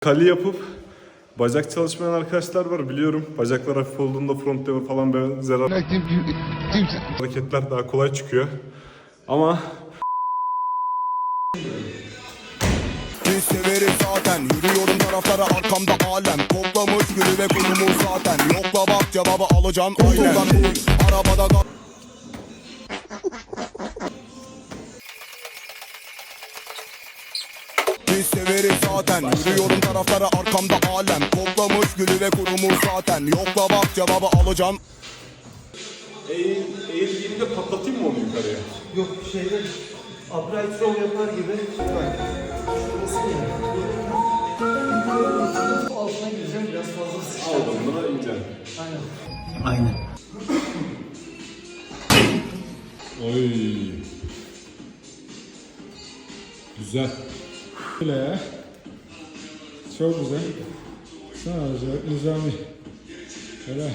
Kali yapıp bacak çalışmayan arkadaşlar var biliyorum. Bacaklar hafif olduğunda front lever falan benzer hareketler daha kolay çıkıyor. Ama Biz severiz zaten. Yürüyorum taraflara arkamda alem. Toplamış gülü ve kurumu zaten. Yokla bak cevabı alacağım. Aynen. Arabada Biz severiz zaten Yürüyorum taraflara arkamda alem Toplamış gülü ve kurumu zaten Yokla bak cevabı alacağım eğil, eğildiğinde patlatayım mı onu yukarıya? Yok şeyde upright row yapar gibi. Bak. Şurası ya. Altına gireceğim biraz fazla. Aldım buna ineceğim. Aynen. Oy. Güzel. Öyle ya. Çok güzel. Güzel. Nizami. Öyle.